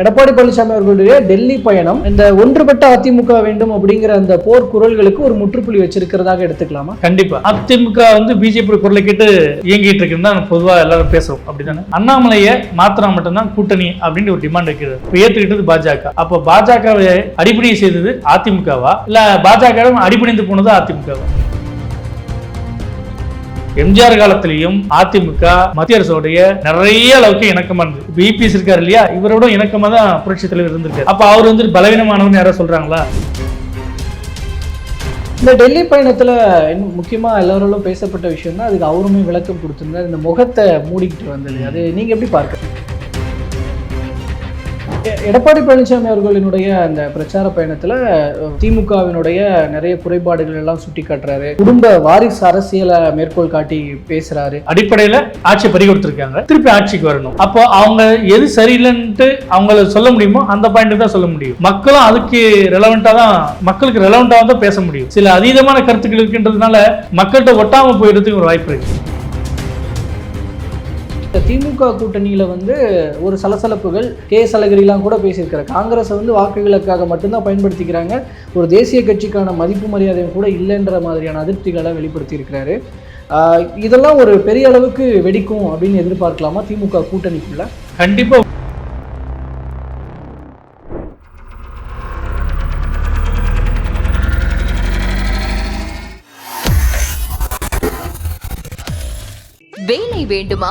எடப்பாடி பழனிசாமி அவர்களுடைய டெல்லி பயணம் இந்த ஒன்றுபட்ட அதிமுக வேண்டும் அப்படிங்கிற அந்த போர் குரல்களுக்கு ஒரு முற்றுப்புள்ளி வச்சிருக்கிறதாக எடுத்துக்கலாமா? கண்டிப்பா. அதிமுக வந்து பிஜேபி குரலை கேட்டு இயங்கிட்டு இருக்குன்னு தான் பொதுவாக எல்லாரும் பேசுறோம். அப்படிதானே? அண்ணாமலையை மாத்தினா மட்டும்தான் கூட்டணி அப்படின்னு ஒரு டிமாண்ட் வைக்கிறது. இப்போ ஏற்றுக்கிட்டது பாஜக. அப்போ பாஜகவை அடிப்படையை செய்தது அதிமுகவா? இல்ல பாஜக அடிபணிந்து போனது அதிமுகவா? எம்ஜிஆர் காலத்திலையும் அதிமுக மத்திய அரசோடைய நிறைய அளவுக்கு இணக்கமா இருந்தது. இப்ப இருக்காரு இல்லையா? இவரோட இணக்கமா தான் புரட்சி தலைவர் இருந்திருக்காரு. அப்ப அவர் வந்து பலவீனமானவன்னு யாராவது சொல்றாங்களா? இந்த டெல்லி பயணத்துல இன்னும் முக்கியமா எல்லாரோடும் பேசப்பட்ட விஷயம்னா அதுக்கு அவருமே விளக்கம் கொடுத்திருந்தார். இந்த முகத்தை மூடிக்கிட்டு வந்தது. அது நீங்க எப்படி பார்க்குறீங்க? எடப்பாடி பழனிசாமி அவர்களினுடைய அந்த பிரச்சார பயணத்துல திமுகவினுடைய நிறைய குறைபாடுகள் எல்லாம் சுட்டி காட்டுறாரு குடும்ப வாரிசு அரசியலை மேற்கோள் காட்டி பேசுறாரு. அடிப்படையில ஆட்சி பறி கொடுத்துருக்காங்க. திருப்பி ஆட்சிக்கு வரணும். அப்போ அவங்க எது சரியில்லைன்ட்டு அவங்கள சொல்ல முடியுமோ அந்த பாயிண்ட் தான் சொல்ல முடியும். மக்களும் அதுக்கு ரெலவெண்டா தான் மக்களுக்கு ரெலவெண்டா தான் பேச முடியும். சில அதீதமான கருத்துக்கள் இருக்கின்றதுனால மக்கள்கிட்ட ஒட்டாம போயிடுறதுக்கு ஒரு வாய்ப்பு இருக்கு. திமுக கூட்டணியில வந்து ஒரு சலசலப்புகள் கே எஸ் அழகிரிலாம் கூட பேசியிருக்காரு. காங்கிரஸை வந்து வாக்குகளுக்காக மட்டும்தான் பயன்படுத்திக்கிறாங்க. ஒரு தேசிய கட்சிக்கான மதிப்பு மரியாதையும் கூட இல்லைன்ற மாதிரியான அதிருப்திகளை வெளிப்படுத்தி இருக்கிறாரு இதெல்லாம் ஒரு பெரிய அளவுக்கு வெடிக்கும் அப்படின்னு எதிர்பார்க்கலாமா திமுக கூட்டணிக்குள்ள? கண்டிப்பா. வேலை வேண்டுமா?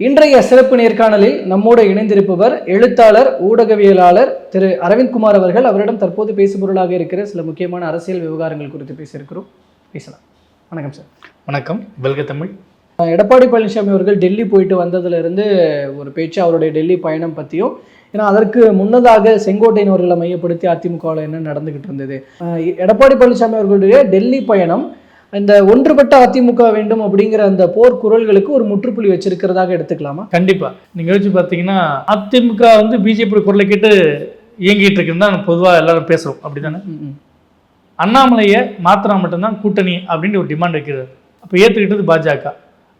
இன்றைய சிறப்பு நேர்காணலில் நம்மோடு இணைந்திருப்பவர் எழுத்தாளர் ஊடகவியலாளர் திரு அரவிந்த்குமார் அவர்கள். அவரிடம் தற்போது பேசுபொருளாக இருக்கிற சில முக்கியமான அரசியல் விவகாரங்கள் குறித்து பேசியிருக்கிறோம். பேசலாம். வணக்கம் சார். வணக்கம். வெல்க தமிழ். எடப்பாடி பழனிசாமி அவர்கள் டெல்லி போயிட்டு வந்ததிலிருந்து ஒரு பேச்சு அவருடைய டெல்லி பயணம் பற்றியும் ஏன்னா அதற்கு முன்னதாக செங்கோட்டையன் அவர்களை மையப்படுத்தி அதிமுகவில் என்ன நடந்துகிட்டு இருந்தது? எடப்பாடி பழனிசாமி அவர்களுடைய டெல்லி பயணம் இந்த ஒன்றுபட்ட அதிமுக வேண்டும் அப்படிங்கிற அந்த போர் குரல்களுக்கு ஒரு முற்றுப்புள்ளி வச்சிருக்கிறதாக எடுத்துக்கலாமா? கண்டிப்பா. நீங்க யோசிச்சு பார்த்தீங்கன்னா அதிமுக வந்து பிஜேபி குரலை கேட்டு இயங்கிட்டு இருக்குன்னு தான் பொதுவா எல்லாரும் பேசுறோம். அப்படிதானே. அண்ணாமலையை மாத்தினா மட்டும்தான் கூட்டணி அப்படின்னு ஒரு டிமாண்ட் வைக்கிறது. அப்போ ஏற்றுக்கிட்டது பாஜக.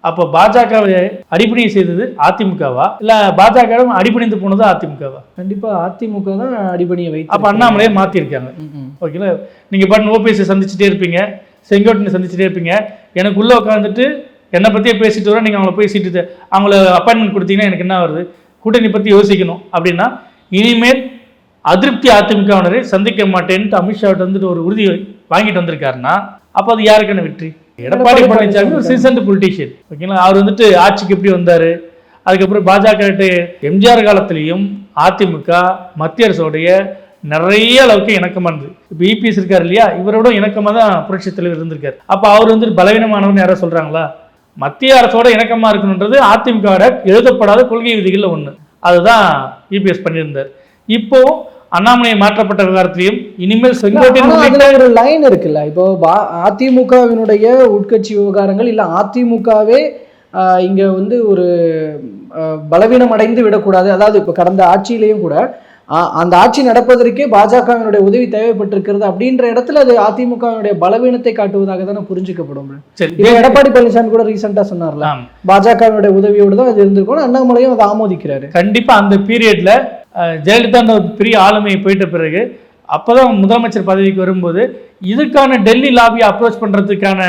அப்போ பாஜகவை அடிப்படை செய்தது அதிமுகவா? இல்லை பாஜக அடிபணிந்து போனது அதிமுகவா? கண்டிப்பா அதிமுக தான் அடிபணியை வைத்து அப்போ அண்ணாமலையை மாற்றிருக்காங்க. ஓகேங்களா? நீங்கள் பாட்டு ஓபிஎஸ்ஸை சந்திச்சுட்டே இருப்பீங்க. செங்கோட்டனை சந்திச்சுட்டே இருப்பீங்க. எனக்குள்ளே உட்காந்துட்டு என்னை பற்றியே பேசிட்டு வரோம் நீங்கள் அவங்கள போய் சீட்டு அவங்கள அப்பாயின்மெண்ட் கொடுத்தீங்கன்னா எனக்கு என்ன வருது? கூட்டணி பற்றி யோசிக்கணும். அப்படின்னா இனிமேல் அதிருப்தி அதிமுகவினரை சந்திக்க மாட்டேன்ட்டு அமித்ஷாவிட்ட வந்துட்டு ஒரு உறுதி வாங்கிட்டு வந்திருக்காருன்னா அப்போ அது யாருக்கான வெற்றி? எடப்பாடி பழனிசாமி ஒரு சீசன்ட் பொலிட்டீஷியன் ஓகேங்களா? அவர் வந்துட்டு ஆட்சிக்கு எப்படி வந்தார்? அதுக்கப்புறம் பாஜக எம்ஜிஆர் காலத்திலையும் அதிமுக மத்திய அரசோடைய நிறைய அளவுக்கு இணக்கமா இருந்தது. இப்போ இபிஎஸ் இருக்காரு இல்லையா? இவரோட இணக்கமா தான் புரட்சி தலைவர் இருந்திருக்காரு. அப்போ அவர் வந்துட்டு பலவீனமானவன்னு யாரோ சொல்றாங்களா? மத்திய அரசோட இணக்கமா இருக்கணுன்றது அதிமுகவோட எழுதப்படாத கொள்கை விதிகள்ல ஒண்ணு. அதுதான் இபிஎஸ் பண்ணியிருந்தார். இப்போ அண்ணாமலை மாற்றப்பட்ட விவகாரத்திலையும் இனிமேல் செங்கோட்டையன் ஒரு லைன் இருக்குல்ல. இப்போ அதிமுகவினுடைய உட்கட்சி விவகாரங்கள் இல்ல அதிமுகவே இங்க வந்து ஒரு பலவீனம் அடைந்து விடக்கூடாது. அதாவது இப்போ கடந்த ஆட்சியிலையும் கூட அந்த ஆட்சி நடப்பதற்கே பாஜகவினுடைய உதவி தேவைப்பட்டிருக்கிறது அப்படின்ற இடத்துல அது அதிமுகவினுடைய பலவீனத்தை காட்டுவதாக தானே புரிஞ்சுக்கப்படும் எடப்பாடி பழனிசாமி கூட ரீசெண்டா சொன்னார்ல. ஆம். பாஜகவினுடைய உதவியோடு தான் அது இருந்திருக்கும். அண்ணாமலையும் அதை ஆமோதிக்கிறாரு. கண்டிப்பா அந்த பீரியட்ல ஜெயலலிதா அந்த பெரிய ஆளுமையை போயிட்ட பிறகு அப்பதான் முதலமைச்சர் பதவிக்கு வரும்போது இதுக்கான டெல்லி லாபியை அப்ரோச் பண்றதுக்கான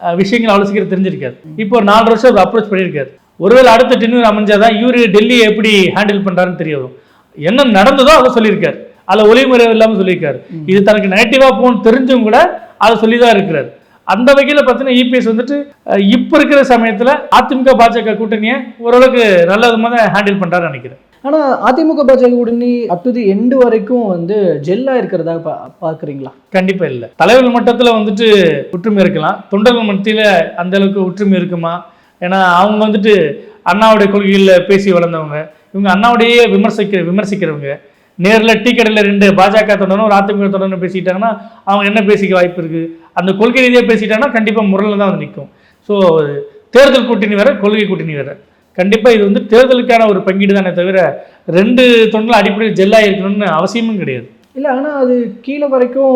அஹ், விஷயங்கள் அவ்வளவு சீக்கிரம் தெரிஞ்சிருக்காரு. இப்போ ஒரு நாலு வருஷம் அவர் அப்ரோச் பண்ணியிருக்காரு. ஒருவேளை அடுத்த டென்யூர் அமைஞ்சாதான் இவரு டெல்லியை எப்படி ஹேண்டில் பண்றாருன்னு தெரிய வரும் என்ன நடந்ததோ அதை சொல்லியிருக்காரு. அதில் ஒளிமுறை இல்லாமல் சொல்லியிருக்காரு. இது தனக்கு நெகட்டிவாக போகணும்னு தெரிஞ்சும் கூட அதை சொல்லி தான் இருக்கிறார். அந்த வகையில் பார்த்தீங்கன்னா இபிஎஸ் வந்துட்டு அஹ், இப்போ இருக்கிற சமயத்தில் அதிமுக பாஜக கூட்டணியை ஓரளவுக்கு நல்ல விதமாக தான் ஹேண்டில் பண்ணுறாருன்னு நினைக்கிறேன். ஆனா அதிமுக பாஜக உடனே அப் டு தி எண்டு வரைக்கும் வந்து ஜெல்லா இருக்கிறதா பா பாக்குறீங்களா கண்டிப்பா இல்ல. தலைவர்கள் மட்டத்துல வந்துட்டு ஒற்றுமை இருக்கலாம். தொண்டர்கள் மத்தியில அந்த அளவுக்கு ஒற்றுமை இருக்குமா? ஏன்னா அவங்க வந்துட்டு அண்ணாவுடைய கொள்கைகளில் பேசி வளர்ந்தவங்க. இவங்க அண்ணாவுடையே விமர்சிக்கிற விமர்சிக்கிறவங்க. நேரில் டீ கடையில் ரெண்டு பாஜக தொடரும் ஒரு அதிமுக தொடரும் பேசிட்டாங்கன்னா அவங்க என்ன பேசிக்க வாய்ப்பு இருக்குது அந்த கொள்கை ரீதியாக பேசிட்டாங்கன்னா கண்டிப்பாக முரளில் தான் வந்து நிற்கும் ஸோ தேர்தல் கூட்டணி வேற கொள்கை கூட்டணி வேற. கண்டிப்பாக இது வந்து தேர்தலுக்கான ஒரு பங்கீடு தானே தவிர ரெண்டு தொண்டில் அடிப்படையில் ஜெல்லாக இருக்கணும்னு அவசியமும் கிடையாது. இல்ல ஆனா அது கீழே வரைக்கும்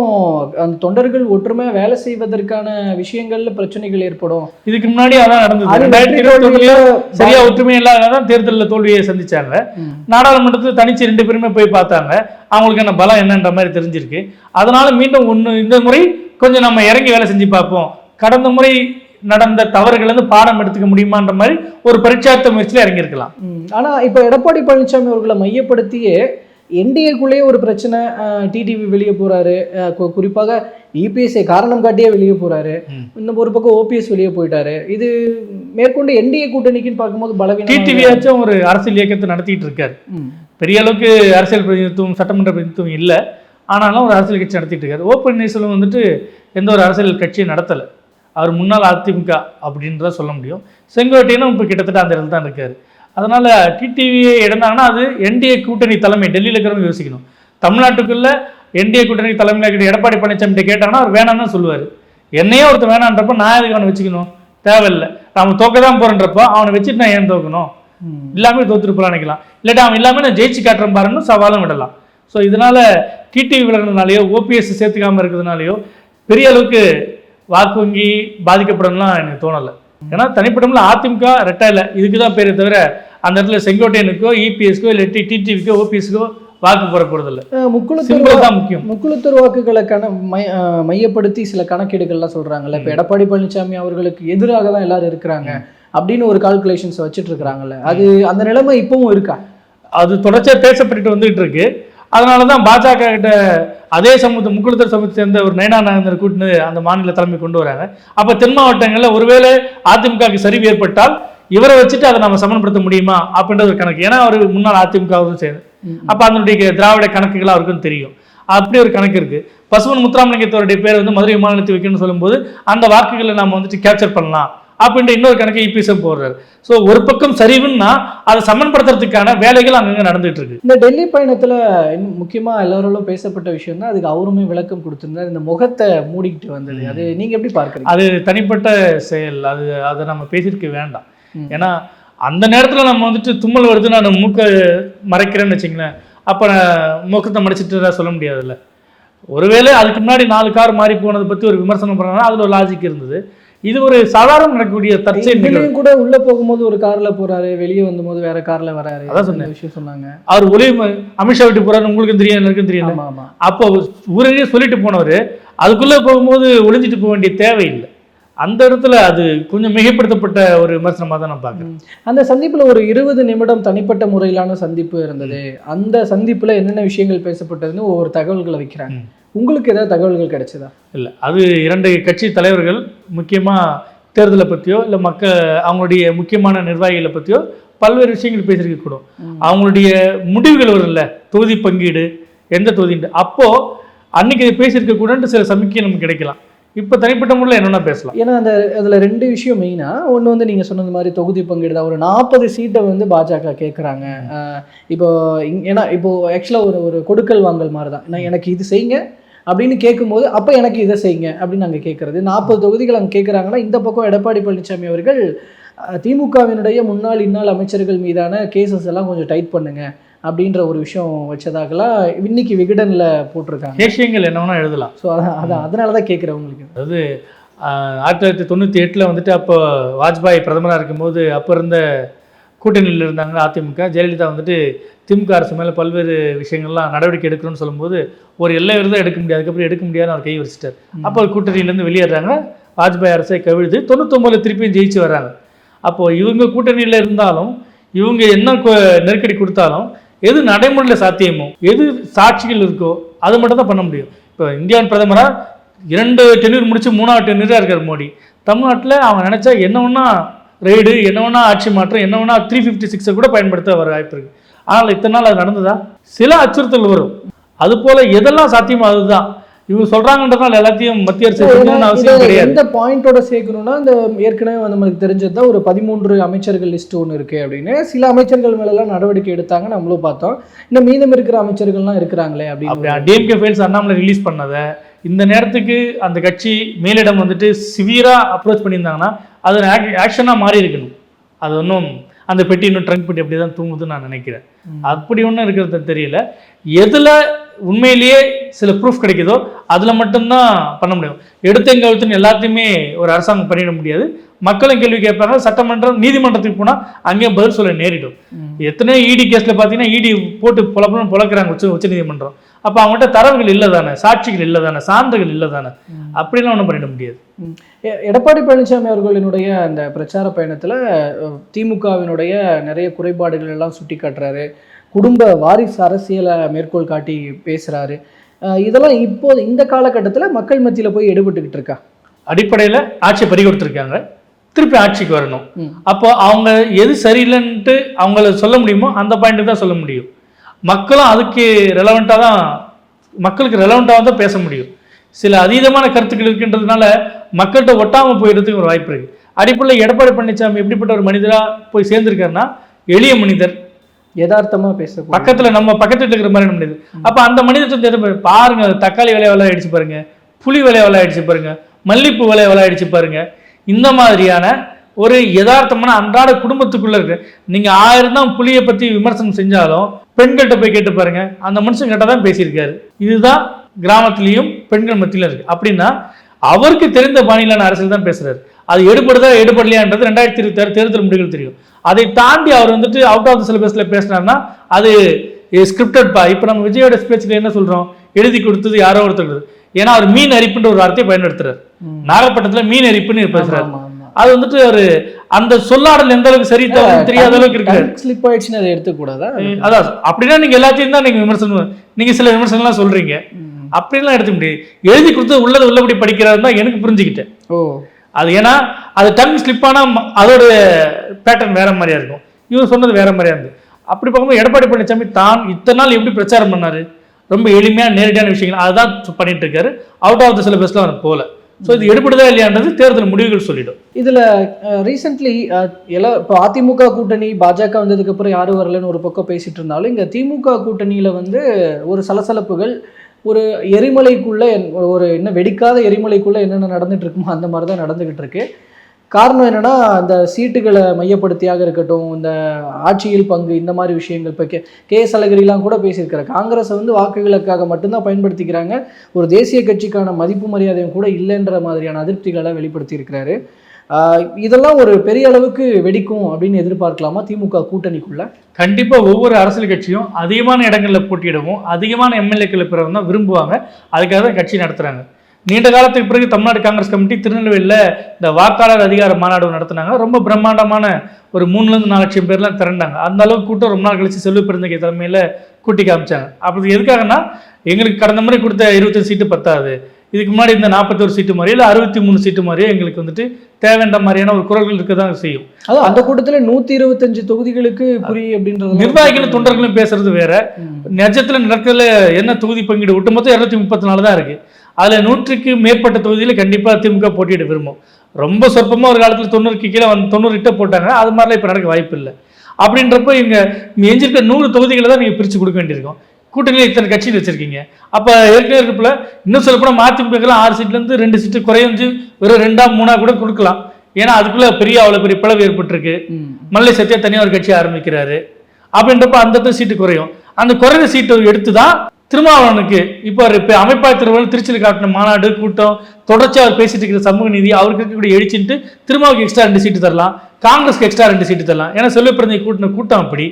அந்த தொண்டர்கள் ஒற்றுமை வேலை செய்வதற்கான விஷயங்கள்ல பிரச்சனைகள் ஏற்படும். இதுக்கு முன்னாடி அதான் நடந்தது. ரெண்டாயிரத்தி வெற்றி இருபத்தி தோல்வியில சரியா ஒற்றுமை இல்லாததான் தேர்தலில் தோல்வியை சந்திச்சாங்க. நாடாளுமன்றத்தில் தனிச்சு ரெண்டு பேருமே போய் பார்த்தாங்க. அவங்களுக்கான பலம் என்னன்ற மாதிரி தெரிஞ்சிருக்கு. அதனால மீண்டும் ஒன்று இந்த முறை கொஞ்சம் நம்ம இறங்கி வேலை செஞ்சு பார்ப்போம். கடந்த முறை நடந்த தவறுகள் வந்து பாடம் எடுத்துக்க முடியுமான்ற மாதிரி ஒரு பரீட்சார்த்த முயற்சியில் இறங்கியிருக்கலாம். ம். ஆனா இப்ப எடப்பாடி பழனிசாமி அவர்களை மையப்படுத்தியே என்டிஏக்குள்ளேயே ஒரு பிரச்சனை டிடிவி வெளியே கு- குறிப்பாக இபிஎஸ்ஐ காரணம் காட்டியே வெளியே போறாரு. ம். இந்த ஒரு பக்கம் ஓபிஎஸ் வெளியே போயிட்டாரு. இது மேற்கொண்டு என்டிஏ கூட்டணிக்குன்னு பார்க்கும்போது பலவீனம் டிடிவியாச்சும் ஒரு அரசியல் இயக்கத்தை நடத்திட்டு இருக்காரு. பெரிய அளவுக்கு அரசியல் பிரதிநிதித்துவம் சட்டமன்ற பிரதிநிதித்துவம் இல்லை. ஆனாலும் ஒரு அரசியல் கட்சி நடத்திட்டு இருக்காரு. ஓ பன்னீர்செல்வம் வந்துட்டு எந்த ஒரு அரசியல் கட்சியும் நடத்தலை. அவர் முன்னாள் அதிமுக அப்படின்றத சொல்ல முடியும். செங்கோட்டையனும் இப்போ கிட்டத்தட்ட அந்த இடத்துல தான் இருக்காரு. அதனால டிடிவியை இடந்தாங்கன்னா அது என்டிஏ கூட்டணி தலைமை டெல்லியில் இருக்கிறவங்க யோசிக்கணும். தமிழ்நாட்டுக்குள்ள என்டிஏ கூட்டணி தலைமையில் இருக்கிற எடப்பாடி பழனிசாமி கேட்டாங்கன்னா அவர் வேணாம்னு சொல்லுவார். என்னையே ஒருத்தர் வேணான்றப்ப நான் எதுக்கு அவனை வச்சுக்கணும்? தேவையில்லை. நாம தோக்க தான் போறன்றப்ப அவனை வச்சுட்டு நான் ஏன் தோக்கணும். இல்லாமல் போலாம் நினைக்கலாம். இல்லாட்டி அவன் இல்லாமல் நான் ஜெயிச்சு காட்டுறேன் பாருன்னு சவாலும் விடலாம். ஸோ இதனால டிடிவி விலகினதுனாலையோ ஓபிஎஸ் சேர்த்துக்காம இருக்கிறதுனாலையோ பெரிய அளவுக்கு வாக்கு வங்கி பாதிக்கப்படணும்லாம் எனக்கு தோணலை. ஏன்னா தனிப்பட்டமில்ல அதிமுக ரெட்டாயில இதுக்கு தான் பேரே தவிர அந்த இடத்துல செங்கோட்டையனுக்கோ இபிஎஸ்க்கோ இல்லாட்டி டிடிவிக்கோ ஓபிஎஸ்க்கோ வாக்கு போட முக்குளத்தூர் சிம்பிள் தான் முக்கியம். முக்குளத்தூர் வாக்குகளை கண மை- அஹ் மையப்படுத்தி சில கணக்கெடுகள்லாம் சொல்றாங்கல்ல. இப்ப எடப்பாடி பழனிசாமி அவர்களுக்கு எதிராக தான் எல்லாரும் இருக்கிறாங்க அப்படின்னு ஒரு கால்குலேஷன்ஸ் வச்சுட்டு இருக்கிறாங்கல்ல. அது அந்த நிலைமை இப்பவும் இருக்கா? அது தொடர்ச்சியாக பேசப்பட்டுட்டு வந்துகிட்டு இருக்கு. அதனால தான் பாஜக கிட்ட அதே சமூகத்தை முக்குளத்தூர் சமூகத்தை சேர்ந்த ஒரு நயனா நாகந்தர் கூட்டினு அந்த மாநில தலைமை கொண்டு வராங்க. அப்போ தென் மாவட்டங்களில் ஒருவேளை அதிமுகவுக்கு சரிவு ஏற்பட்டால் இவரை வச்சுட்டு அதை நம்ம சமன்படுத்த முடியுமா? அப்படின்ற ஒரு கணக்கு. ஏன்னா அவர் முன்னாள் அதிமுகவும் சேர்ந்து. அப்போ அதனுடைய திராவிட கணக்குகள் அவருக்கும் தெரியும். அப்படி ஒரு கணக்கு இருக்கு. பசுவன் முத்துராமலிங்கத்தோருடைய பேர் வந்து மதுரை விமான வைக்கணும்னு சொல்லும்போது அந்த வாக்குகளை நம்ம வந்துட்டு கேப்சர் பண்ணலாம். அப்படின்ற இன்னொரு கணக்கை இபிஎஸ்எம் போடுறாரு. ஸோ ஒரு பக்கம் சரிவுன்னா அதை சமன்படுத்துறதுக்கான வேலைகள் அங்கங்க நடந்துட்டு இருக்கு இந்த டெல்லி பயணத்துல இன்னும் முக்கியமா எல்லாரோடும் பேசப்பட்ட விஷயம் தான் அதுக்கு அவருமே விளக்கம் கொடுத்திருந்தார். இந்த முகத்தை மூடிக்கிட்டு வந்தது. அது நீங்க எப்படி பார்க்கறீங்க? அது தனிப்பட்ட செயல். அது அதை நம்ம பேசியிருக்க வேண்டாம். ஏன்னா அந்த நேரத்தில் நம்ம வந்துட்டு தும்மல் வருது நான் மூக்கை மறைக்கிறேன்னு வச்சுங்களேன் அப்போ முகத்தை மறைச்சிட்டு சொல்ல முடியாதுல்ல. ஒருவேளை அதுக்கு முன்னாடி நாலு கார் மாறி போனதை பற்றி ஒரு விமர்சனம் பண்ணாங்கன்னா அதில் ஒரு லாஜிக் இருந்தது. இது ஒரு சாதாரண நடக்கக்கூடிய தற்செயல் கூட உள்ள போகும்போது ஒரு கார்ல போறாரு வெளியே வந்தபோது வேற கார்ல வராரு அதான். இந்த விஷயம் சொன்னாங்க. அவர் ஒளி அமித்ஷா விட்டு போறாரு உங்களுக்கும் தெரியும் எனக்கும் தெரியும் அப்போ ஊரே சொல்லிட்டு போனவர் அதுக்குள்ளே போகும்போது ஒளிஞ்சிட்டு போக வேண்டிய தேவையில்லை. அந்த இடத்துல அது கொஞ்சம் மிகைப்படுத்தப்பட்ட ஒரு விமர்சனமாக தான் நான் பார்க்குறேன். அந்த சந்திப்புல ஒரு இருபது நிமிடம் தனிப்பட்ட முறையிலான சந்திப்பு இருந்தது. அந்த சந்திப்புல என்னென்ன விஷயங்கள் பேசப்பட்டதுன்னு ஒவ்வொரு தகவல்களை வைக்கிறாங்க. உங்களுக்கு ஏதாவது தகவல்கள் கிடைச்சதா? இல்லை அது இரண்டு கட்சி தலைவர்கள் முக்கியமாக தேர்தலை பற்றியோ இல்லை மக்க அவங்களுடைய முக்கியமான நிர்வாகிகளை பற்றியோ பல்வேறு விஷயங்கள் பேசியிருக்க கூடும். அவங்களுடைய முடிவுகள் வரும்ல தொகுதி பங்கீடு எந்த தொகுதின்ட்டு. அப்போது அன்னைக்கு பேசியிருக்க கூடன்ட்டு சில சமிக்கை நமக்கு கிடைக்கலாம். இப்போ தனிப்பட்ட முறையில் என்னென்ன பேசலாம். ஏன்னா அந்த அதில் ரெண்டு விஷயம் மெயினாக ஒன்று வந்து நீங்கள் சொன்னது மாதிரி தொகுதி பங்கீடு தான் ஒரு நாற்பது சீட்டை வந்து பாஜக கேட்குறாங்க இப்போ ஏன்னா இப்போது ஆக்சுவலாக ஒரு ஒரு கொடுக்கல் வாங்கல் மாதிரி தான் நான் எனக்கு இது செய்யுங்க அப்படின்னு கேட்கும்போது அப்போ எனக்கு இதை செய்யுங்க அப்படின்னு நாங்கள் கேட்குறது நாற்பது தொகுதிகள் அங்கே கேட்குறாங்கன்னா இந்த பக்கம் எடப்பாடி பழனிசாமி அவர்கள் திமுகவினுடைய முன்னாள் இன்னாள் அமைச்சர்கள் மீதான கேசஸ் எல்லாம் கொஞ்சம் டைட் பண்ணுங்கள் அப்படின்ற ஒரு விஷயம் வச்சதாகலாம் இன்னைக்கு விகடனில் போட்டிருக்காங்க. விஷயங்கள் என்ன வேணால் எழுதலாம். ஸோ அதான் அதான் அதனால தான் கேட்குறேன் உங்களுக்கு. அதாவது ஆயிரத்தி தொள்ளாயிரத்தி தொண்ணூற்றி எட்டில் வந்துட்டு அப்போ வாஜ்பாய் பிரதமராக இருக்கும்போது அப்போ இருந்த கூட்டணியில் இருந்தாங்க அதிமுக. ஜெயலலிதா வந்துட்டு திமுக அரசு மேலே பல்வேறு விஷயங்கள்லாம் நடவடிக்கை எடுக்கணும்னு சொல்லும்போது ஒரு எல்லை தான் எடுக்க முடியாது. அதுக்கப்புறம் எடுக்க முடியாதுன்னு அவர் கை வச்சிட்டார். அப்போ கூட்டணியிலேருந்து வெளியேறாங்க. வாஜ்பாய் அரசை கவிழ்த்து தொண்ணூத்தொம்பதில் திருப்பியும் ஜெயிச்சு வர்றாங்க அப்போது இவங்க கூட்டணியில் இருந்தாலும் இவங்க என்ன நெருக்கடி கொடுத்தாலும் எது நடைமுறையில் சாத்தியமோ எது சாட்சிகள் இருக்கோ அது மட்டும் தான் பண்ண முடியும். இப்போ இந்தியாவின் பிரதமராக இரண்டு டென்யூர் முடிச்சு மூணாவது டென்யூராக இருக்கார் மோடி. தமிழ்நாட்டில் அவங்க நினச்சா என்ன ஒன்றா ரெய்டு என்ன ஆட்சி மாற்றம் என்ன த்ரீ ஃபிஃப்டி சிக்ஸை கூட பயன்படுத்த வர வாய்ப்பு இருக்குது ஆனால் இத்தனை நாள் அது நடந்ததா? சில அச்சுறுத்தல் வரும். அதுபோல் எதெல்லாம் சாத்தியமாகுது அதுதான். இவங்க சொல்றாங்கன்றதுனால எல்லாத்தையும் மத்திய அரசு அவசியம் கிடையாது. எந்த பாயிண்டோட சேர்க்கணும்னா இந்த ஏற்கனவே நமக்கு தெரிஞ்சது தான் ஒரு பதிமூன்று அமைச்சர்கள் லிஸ்ட் ஒன்று இருக்கு அப்படின்னு. சில அமைச்சர்கள் மேலெல்லாம் நடவடிக்கை எடுத்தாங்க நம்மளும் பார்த்தோம். இன்னும் மீதம் இருக்கிற அமைச்சர்கள்லாம் இருக்கிறாங்களே அப்படி அப்படின்னு டிஎம்கே ஃபைல்ஸ் அண்ணாமலை ரிலீஸ் பண்ணதை இந்த நேரத்துக்கு அந்த கட்சி மேலிடம் வந்துட்டு சிவியரா அப்ரோச் பண்ணியிருந்தாங்கன்னா அது ஆக்ஷனாக மாறி இருக்கணும். அது ஒன்றும் அந்த பெட்டி இன்னும் ட்ரங்க் பெட்டி அப்படி தான் தூங்குதுன்னு நான் நினைக்கிறேன். அப்படி ஒன்றும் இருக்கிறது தெரியல. எதில் உண்மையிலேயே சில ப்ரூஃப் கிடைக்குதோ அதில் மட்டும்தான் பண்ண முடியும். எடுத்த கழுத்துன்னு எல்லாத்தையுமே ஒரு அரசாங்கம் பண்ணிட முடியாது. மக்களும் கேள்வி கேட்பாங்க சட்டமன்றம் நீதிமன்றத்துக்கு போனால் அங்கேயும் பதில் சொல்ல நேரிடும். எத்தனையோ இடி கேஸில் பார்த்தீங்கன்னா இடி போட்டு பொழப்பணும் பொழக்கிறாங்க உச்ச உச்சநீதிமன்றம் அப்போ அவங்கள்ட்ட தரவுகள் இல்லை தானே சாட்சிகள் இல்லை தானே சான்றுகள் இல்லை தானே அப்படிலாம் ஒன்றும் பண்ணிட முடியாது. எடப்பாடி பழனிசாமி அவர்களினுடைய அந்த பிரச்சார பயணத்துல திமுகவினுடைய நிறைய குறைபாடுகள் எல்லாம் சுட்டி காட்டுறாரு குடும்ப வாரிசு அரசியலை மேற்கோள் காட்டி பேசுறாரு. அஹ், இதெல்லாம் இப்போ இந்த காலகட்டத்துல மக்கள் மத்தியில போய் எடுபட்டுக்கிட்டு இருக்கா? அடிப்படையில் ஆட்சியை பறி கொடுத்துருக்காங்க. திருப்பி ஆட்சிக்கு வரணும். அப்போ அவங்க எது சரியில்லைன்ட்டு அவங்கள சொல்ல முடியுமோ அந்த பாயிண்ட்டு தான் சொல்ல முடியும். மக்களும் அதுக்கு ரெலவெண்ட்டாக தான் மக்களுக்கு ரெலவெண்ட்டாக தான் பேச முடியும். சில அதீதமான கருத்துக்கள் இருக்கின்றதுனால மக்கள்கிட்ட ஒட்டாமல் போயிடுறதுக்கு ஒரு வாய்ப்பு இருக்குது அடிப்படையில் எடப்பாடி பழனிசாமி எப்படிப்பட்ட ஒரு மனிதராக போய் சேர்ந்திருக்காருன்னா எளிய மனிதர் யதார்த்தமா பேச பக்கத்துல நம்ம பக்கத்துல இருக்கிற மாதிரி மனிதர் அப்ப அந்த மனிதத்தை பாருங்க தக்காளி விலை விலை ஆயிடுச்சு பாருங்க. புளி விலை விலை ஆயிடுச்சு பாருங்க. மல்லிப்பூ விலை விலை ஆயிடுச்சு பாருங்க. இந்த மாதிரியான ஒரு யதார்த்தமான அன்றாட குடும்பத்துக்குள்ள இருக்கு. நீங்க ஆயிரம் தான் புளியை பத்தி விமர்சனம் செஞ்சாலும் பெண்கள்கிட்ட போய் கேட்டு பாருங்க. அந்த மனுஷன் கிட்ட தான் பேசியிருக்காரு. இதுதான் கிராமத்திலையும் பெண்கள் மத்தியிலும் இருக்கு. அப்படின்னா அவருக்கு தெரிந்த பாணியிலான அரசியல் தான் பேசுறாரு. அது எடுபடுதா எடுபடலையான்றது ரெண்டாயிரத்தி இருபத்தி ஆறு தேர்தல் முடிவுகள் தெரியும். அதை தாண்டி அவர் வந்துட்டு அவுட் ஆஃப் த சிலபஸ்ல பேசினார்னா அது ஸ்கிரிப்டட் பா. இப்போ நம்ம விஜயோட ஸ்பீச்சில் என்ன சொல்றோம்? எழுதி கொடுத்தது யாரோ ஒருத்தர் ஏன்னா அவர் மீன் அரிப்புன்ற ஒரு வார்த்தையை பயன்படுத்துறாரு. நாகப்பட்டினத்துல மீன் அரிப்புன்னு பேசுறாரு. அது வந்துட்டு ஒரு அந்த சொல்லாடல் எந்த அளவுக்கு சரி தெரியாத அளவுக்கு இருக்காரு. ஸ்லிப் ஆயிடுச்சுன்னு அதை எடுத்துக்கூடாதா? அதான். அப்படின்னா நீங்க எல்லாத்தையும் தான் நீங்க விமர்சனம் நீங்க சில விமர்சனம்லாம் சொல்றீங்க. அப்படிலாம் எடுத்துக்க முடியாது. எழுதி கொடுத்து உள்ளது உள்ளபடி படிக்கிறாருன்னு தான் எனக்கு புரிஞ்சுக்கிட்டேன். ஓ. அது ஏன்னா அது டங் ஸ்லிப் ஆனால் அதோட பேட்டர்ன் வேற மாதிரியா இருக்கும். இவர் சொன்னது வேற மாதிரியா இருந்து அப்படி பார்க்கும்போது எடப்பாடி பழனிசாமி தான் இத்தனை நாள் எப்படி பிரச்சாரம் பண்ணாரு? ரொம்ப எளிமையான நேரடியான விஷயங்கள் அதுதான் பண்ணிட்டு இருக்காரு. அவுட் ஆஃப் த சிலபஸ்ல அவர் போல ஸோ இது எடுபடுதா இல்லையான்றது தேர்தல் முடிவுகள் சொல்லிடும். இதுல ரீசெண்ட்லி எல்லாம் இப்போ அதிமுக கூட்டணி பாஜக வந்ததுக்கு அப்புறம் யாரும் வரலன்னு ஒரு பக்கம் பேசிட்டு இருந்தாலும் இங்க திமுக கூட்டணியில வந்து ஒரு சலசலப்புகள் ஒரு எரிமலைக்குள்ள என்- ஒரு என்ன வெடிக்காத எரிமலைக்குள்ள என்னென்ன நடந்துட்டு இருக்குமோ அந்த மாதிரி தான் நடந்துகிட்டு இருக்கு. காரணம் என்னன்னா அந்த சீட்டுகளை மையப்படுத்தியாக இருக்கட்டும் இந்த ஆட்சியில் பங்கு இந்த மாதிரி விஷயங்கள். இப்போ கே கே எஸ் அழகிரிலாம் கூட பேசியிருக்கிறார் காங்கிரஸை வந்து வாக்குகளுக்காக மட்டும்தான் பயன்படுத்திக்கிறாங்க. ஒரு தேசிய கட்சிக்கான மதிப்பு மரியாதையும் கூட இல்லைன்ற மாதிரியான அதிருப்திகளை வெளிப்படுத்தியிருக்கிறாரு. இதெல்லாம் ஒரு பெரிய அளவுக்கு வெடிக்கும் அப்படின்னு எதிர்பார்க்கலாமா திமுக கூட்டணிக்குள்ள? கண்டிப்பா ஒவ்வொரு அரசியல் கட்சியும் அதிகமான இடங்களில் போட்டியிடவும் அதிகமான எம்எல்ஏக்களை பெறவும் தான் விரும்புவாங்க. அதுக்காக தான் கட்சி நடத்துறாங்க. நீண்ட காலத்துக்கு பிறகு தமிழ்நாடு காங்கிரஸ் கமிட்டி திருநெல்வேலியில் இந்த வாக்காளர் அதிகார மாநாடு நடத்துனாங்க. ரொம்ப பிரம்மாண்டமான ஒரு மூணுலேருந்து நாலு லட்சம் பேர்லாம் திரண்டாங்க. அந்த அளவுக்கு கூட்டம் ரொம்ப நாள் கழிச்சு செல்வ பெருந்தகை தலைமையில் கூட்டி காமிச்சாங்க. அப்படி எதுக்காகன்னா எங்களுக்கு கடந்த முறை கொடுத்த இருபத்தஞ்சு சீட்டு பத்தாது. இதுக்கு முன்னாடி இந்த நாற்பத்தோரு சீட்டு மாதிரியோ இல்லை அறுபத்தி மூணு சீட்டு மாதிரியோ எங்களுக்கு வந்துட்டு தேவைன்ற மாதிரியான ஒரு குரல்கள் இருக்க தான் செய்யும். அதான் அந்த கூட்டத்துல நூத்தி இருபத்தஞ்சு தொகுதிகளுக்கு குறி அப்படின்றது நிர்வாகிகளும் தொண்டர்களும் பேசுறது வேற. நிஜத்துல நடக்கல என்ன தொகுதி பங்கீடு? ஒட்டுமொத்தம் இருநூத்தி முப்பத்தி நாலு தான் இருக்கு. அதுல நூற்றுக்கு மேற்பட்ட தொகுதியில கண்டிப்பா திமுக போட்டியிட விரும்பும். ரொம்ப சொற்பமா ஒரு காலத்துல தொண்ணூறுக்கு கீழே வந்து தொண்ணூறு கிட்ட போட்டாங்க. அது மாதிரிலாம் இப்ப நடக்க வாய்ப்பு இல்லை. அப்படின்றப்போ இங்க எஞ்சிருக்க நூறு தொகுதிகளை தான் நீங்க பிரிச்சு கொடுக்க வேண்டியிருக்கும். கூட்டணியில் இத்தனை கட்சியில் வச்சிருக்கீங்க. அப்ப ஏற்கனவே இருக்கப்பல இன்னும் சொல்ல போனால் மதிமுகலாம் ஆறு சீட்ல இருந்து ரெண்டு சீட்டு குறைஞ்சு வெறும் ரெண்டா மூணா கூட கொடுக்கலாம். ஏன்னா அதுக்குள்ள பெரிய அவ்வளவு பெரிய பிளவு ஏற்பட்டிருக்கு. மல்லை சத்யா தனியாக ஒரு கட்சி ஆரம்பிக்கிறாரு. அப்படின்றப்ப அந்த சீட்டு குறையும். அந்த குறைந்த சீட்டை எடுத்து தான் திருமாவளவனுக்கு இப்போ அமைப்பாய் திருவள்ளுவர் திருச்சியில் காட்டின மாநாடு கூட்டம் தொடர்ச்சியாக அவர் பேசிட்டு இருக்கிற சமூக நீதி அவருக்கு இருக்கக்கூடிய எழுச்சின்ட்டு திருமாவுக்கு எக்ஸ்ட்ரா ரெண்டு சீட்டு தரலாம். காங்கிரஸ்க்கு எக்ஸ்ட்ரா ரெண்டு சீட்டு தரலாம். ஏன்னா செல்வப்பிரந்தை கூட்டின கூட்டம் அப்படி.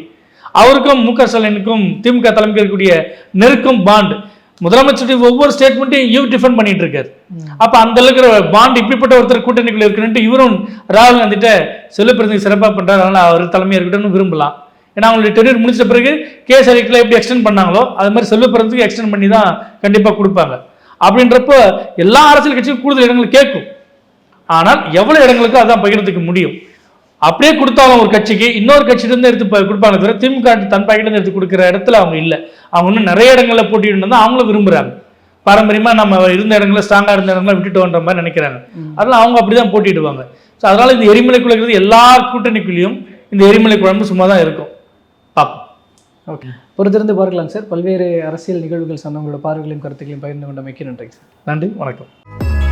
அவருக்கும் மு க ஸ்டாலினுக்கும் திமுக தலைமைக்கு இருக்கக்கூடிய நெருக்கம் பாண்ட் முதலமைச்சருடைய ஒவ்வொரு ஸ்டேட்மெண்ட்டையும் இவர் டிஃபெண்ட் பண்ணிட்டு இருக்காரு. அப்ப அந்த இருக்கிற பாண்ட் இப்படிப்பட்ட ஒருத்தர் கூட்டணிக்குள்ள இருக்குன்ட்டு இவரும் ராகுல் காந்திட்ட செல்வப்பிரதிநிதி சிறப்பா பண்றாரு. அதனால அவர் தலைமையா இருக்கட்டும்னு விரும்பலாம். ஏன்னா அவங்களுடைய டெரியர் முடிச்ச பிறகு கேஸ் அறிக்கையில் எப்படி எக்ஸ்டெண்ட் பண்ணாங்களோ அது மாதிரி செல்வப்பிரதிக்கு எக்ஸ்டெண்ட் பண்ணி தான் கண்டிப்பா கொடுப்பாங்க. அப்படின்றப்ப எல்லா அரசியல் கட்சியும் கூடுதல் இடங்கள் கேட்கும். ஆனால் எவ்வளவு இடங்களுக்கு அதான் பகிர்ந்துக்க முடியும். அப்படியே கொடுத்தாலும் ஒரு கட்சிக்கு இன்னொரு கட்சியிலிருந்து எடுத்து கொடுப்பாங்க தவிர திமுக தன் பாக்கெட்ல இருந்து எடுத்து கொடுக்குற இடத்துல அவங்க இல்லை. அவங்க இன்னும் நிறைய இடங்கள்ல போட்டியிடணும் தான் அவங்களும் விரும்புறாங்க. பாரம்பரியமாக நம்ம இருந்த இடங்களில் ஸ்ட்ராங்காக இருந்த இடங்களை விட்டுட்டோன்ற மாதிரி நினைக்கிறாங்க. அதனால அவங்க அப்படி தான் போட்டிடுவாங்க ஸோ அதனால இந்த எரிமலை குழக்கிறது எல்லா கூட்டணிக்குள்ளேயும் இந்த எரிமலை குழம்பு சும்மா தான் இருக்கும். ஓகே. பொறுத்திருந்து பார்க்கலாம் சார். பல்வேறு அரசியல் நிகழ்வுகள் சார்ந்த உங்களோட பார்வைகளையும் கருத்துக்களையும் பகிர்ந்து கொண்டமைக்கு நன்றி சார். நன்றி வணக்கம்.